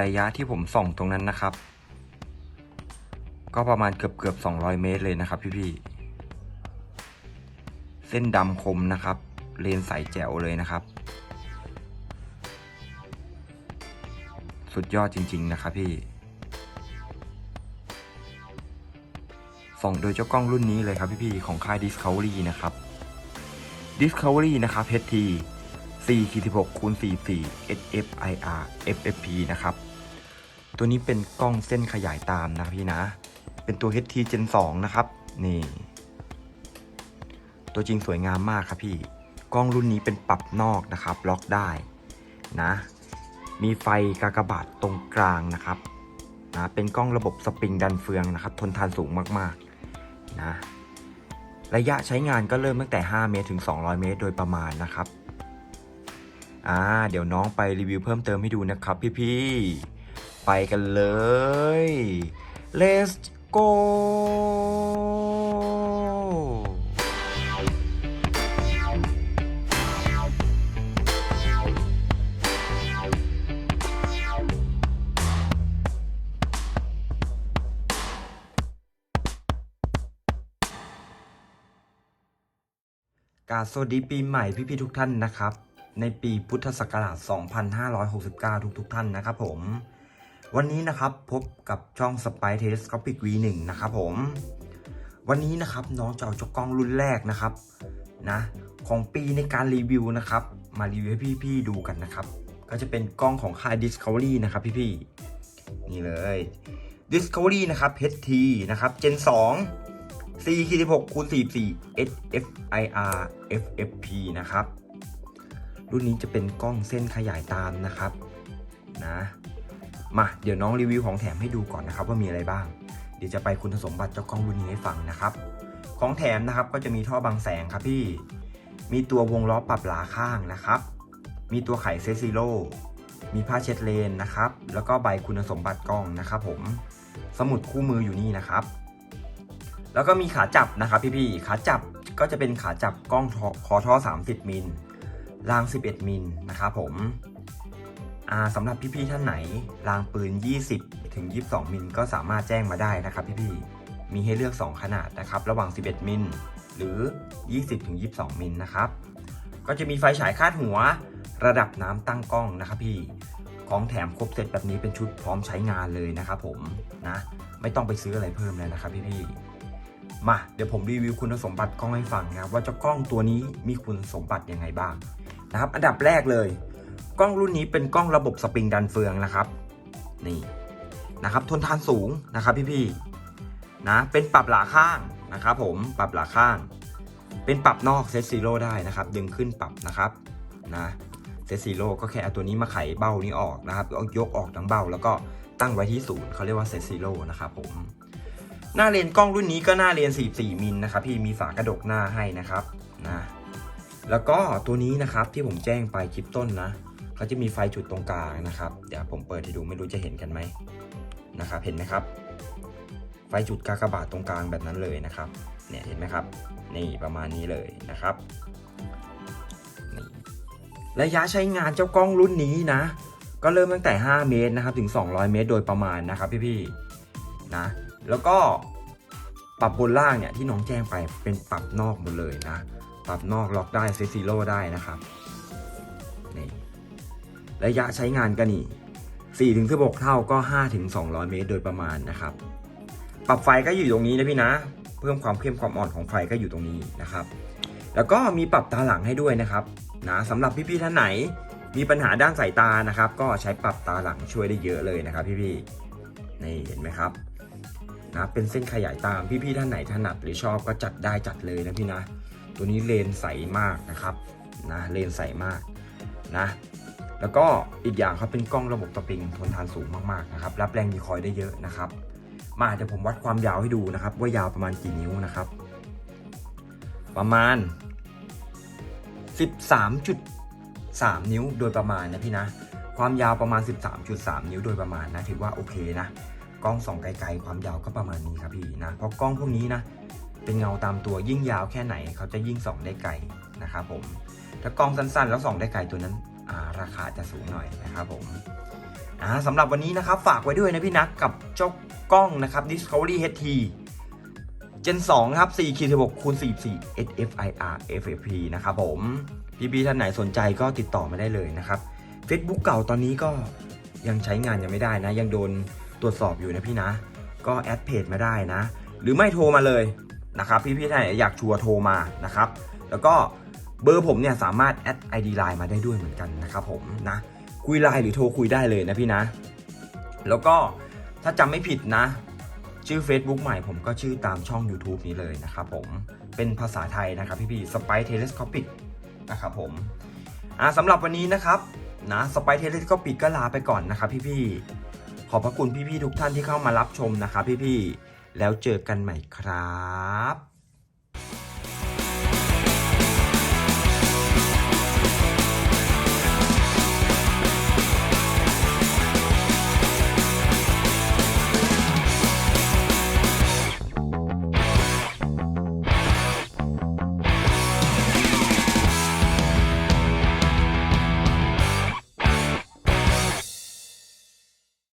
ระยะที่ผมส่องตรงนั้นนะครับ ก็ประมาณเกือบเกือบ200 เมตรเลยนะครับพี่พี่ๆเส้นดำคมนะครับ เลนใสแจ๋วเลยนะครับ สุดยอดจริง ๆ นะครับพี่ส่องโดยเจ้ากล้องรุ่นนี้เลยครับพี่ๆของค่าย Discovery นะครับ Discovery นะครับ HT 4 16คูณ44 SFIR FFP นะครับ ตัวนี้เป็นกล้องเส้นขยายตามนะพี่นะ เป็นตัว HT Gen 2 นะครับ นี่ ตัวจริงสวยงามมากครับพี่ กล้องรุ่นนี้เป็นปรับนอกนะครับ ล็อกได้นะ มีไฟกากบาทตรงกลางนะครับนะเป็นกล้องระบบสปริงดันเฟืองนะครับ ทนทานสูงมากๆนะ ระยะใช้งานก็เริ่มตั้งแต่ 5 เมตรถึง 200 เมตรโดยประมาณนะครับ อ่าเดี๋ยวน้องไปรีวิวเพิ่มเติมให้ดูนะครับพี่ๆ ไปกันเลย let's go กาสวัสดีปีใหม่พี่ๆทุกท่านนะครับ ในปีพุทธศักราช 2569 ทุกๆท่านนะครับผม วันนี้นะครับพบกับช่อง Spy Telescopic V1 นะครับผม วันนี้นะครับน้องจะเอาจ้ากล้องรุ่นแรกนะครับนะของปีในการรีวิวนะครับ มารีวิวให้พี่ๆดูกันนะครับ ก็จะเป็นกล้องของค่าย Discovery นะครับพี่ๆนี่เลย Discovery นะครับ HT นะครับ Gen 2 C 16คูณ44 SFIR FFP นะครับ รุ่นนี้จะเป็นกล้องเส้นขยายตามนะครับนะมาเดี๋ยวน้องรีวิวของแถมให้ดูก่อนนะครับว่ามีอะไรบ้าง เดี๋ยวจะไปคุณสมบัติเจ้ากล้องรุ่นนี้ให้ฟังนะครับ ของแถมนะครับก็จะมีท่อบังแสงครับพี่ มีตัววงล้อปรับหลาข้างนะครับ มีตัวไขเซซิโลมีผ้าเช็ดเลนนะครับ แล้วก็ใบคุณสมบัติกล้องนะครับ ผม สมุดคู่มืออยู่นี่นะครับ แล้วก็มีขาจับนะครับพี่ๆขาจับก็จะเป็นขาจับกล้องทอคอท่อ 30 มิล ราง 11 มิลนะครับผมสำหรับพี่ๆท่านไหน รางปืน 20 ถึง 22 มิลก็สามารถแจ้งมาได้นะครับพี่ๆมีให้เลือก 2 ขนาดนะครับ ระหว่าง 11 มิลหรือ 20 ถึง 22 มิลนะครับ ก็จะมีไฟฉายคาดหัว ระดับน้ำตั้งกล้องนะครับพี่ของแถมครบเซตแบบนี้เป็นชุดพร้อมใช้งานเลยนะครับผมนะไม่ต้องไปซื้ออะไรเพิ่มแล้วนะครับพี่ๆมาเดี๋ยวผมรีวิวคุณสมบัติกล้องให้ฟังนะว่าเจ้ากล้องตัวนี้มีคุณสมบัติยังไงบ้าง นะครับ อันดับแรกเลย กล้องรุ่นนี้เป็นกล้องระบบสปริงดันเฟืองนะครับ นี่นะครับทนทานสูงนะครับพี่ๆนะเป็นปรับหลาข้างนะครับ ผมปรับหลาข้าง เป็นปรับนอกเซตซีโร่ได้นะครับ ดึงขึ้นปรับนะครับนะเซตซีโร่ก็แค่เอาตัวนี้มาไขเบ้านี้ออกนะครับยกออกทั้งเบ้า แล้วก็ตั้งไว้ที่ศูนย์เขาเรียกว่าเซตซีโร่นะครับผมหน้าเลนกล้องรุ่นนี้ก็หน้าเลน 44 มิลนะครับ พี่มีฝากระดกหน้าให้นะครับนะ แล้วก็ตัวนี้นะครับที่ผมแจ้งไปคลิปต้นนะเขาจะมีไฟจุดตรงกลางนะครับ เดี๋ยวผมเปิดให้ดูไม่รู้จะเห็นกันไหมนะครับ เห็นไหมครับ ไฟจุดกากบาทตรงกลางแบบนั้นเลยนะครับ เนี่ยเห็นไหมครับ นี่ประมาณนี้เลยนะครับนี่ระยะใช้งานเจ้ากล้องรุ่นนี้นะ ก็เริ่มตั้งแต่ 5 เมตรนะครับถึง 200 เมตรโดยประมาณนะครับพี่ๆนะ แล้วก็ปรับบนล่างเนี่ยที่น้องแจ้งไปเป็นปรับนอกหมดเลยนะ ปรับนอกล็อกได้เซซิโร่ได้นะครับนี่ระยะใช้งานก็นี่4ถึง16เท่าก็5ถึง200 เมตรโดยประมาณนะครับ ปรับไฟก็อยู่ตรงนี้นะพี่นะ เพิ่มความเข้มความอ่อนของไฟก็อยู่ตรงนี้นะครับ แล้วก็มีปรับตาหลังให้ด้วยนะครับนะสำหรับพี่ๆท่านไหนมีปัญหาด้านสายตานะครับ ก็ใช้ปรับตาหลังช่วยได้เยอะเลยนะครับ พี่ๆนี่เห็นไหมครับนะเป็นเส้นขยายตามพี่ๆท่านไหนถนัดหรือชอบก็จัดได้จัดเลยนะพี่นะ ตัวนี้เลนใสมากนะครับนะเลนใสมากนะแล้วก็อีกอย่างเขาเป็นกล้องระบบสปริงทนทานสูงมากๆนะครับรับแรงดีคอยได้เยอะนะครับ มาเดี๋ยวผมวัดความยาวให้ดูนะครับ ว่ายาวประมาณกี่นิ้วนะครับ ประมาณ 13.3 นิ้วโดยประมาณนะพี่นะ ความยาวประมาณ 13.3 นิ้วโดยประมาณนะถือว่าโอเคนะกล้องส่องไกลๆความยาวก็ประมาณนี้ครับพี่นะเพราะกล้องพวกนี้นะ เป็นเงาตามตัวยิ่งยาวแค่ไหนเขาจะยิ่งส่องได้ไกลนะครับผมถ้ากล้องสั้นๆ แล้วส่องได้ไกลตัวนั้นาราคาจะสูงหน่อยนะครับผมสำหรับวันนี้นะครับฝากไว้ด้วยนะพี่นักกับเจ้ากล้องนะครับ Discovery HT Gen 2ครับ4คี16คูณ44 SFIR FFP นะครับผมพี่ๆท่านไหนสนใจก็ติดต่อมาได้เลยนะครับ Facebook เก่าตอนนี้ก็ยังใช้งานยังไม่ได้นะ ยังโดนตรวจสอบอยู่นะพี่นะ ก็แอดเพจมาได้นะ หรือไม่โทรมาเลย นะครับพี่ๆท่านอยากชัวร์โทรมานะครับ แล้วก็เบอร์ผมเนี่ยสามารถแอด ID Line มาได้ด้วยเหมือนกันนะครับผมนะคุยไลน์หรือโทรคุยได้เลยนะพี่นะ แล้วก็ถ้าจำไม่ผิดนะ ชื่อ Facebook ใหม่ผมก็ชื่อตามช่อง YouTube นี้เลยนะครับผมเป็นภาษาไทยนะครับพี่พี่สไปเทเลสคอปิกนะครับผมอ่าสำหรับวันนี้นะครับนะสไปเทเลสคอปิกก็ลาไปก่อนนะครับพี่ๆขอบพระคุณพี่ๆทุกท่านที่เข้ามารับชมนะครับพี่ๆ แล้วเจอกันใหม่ครับ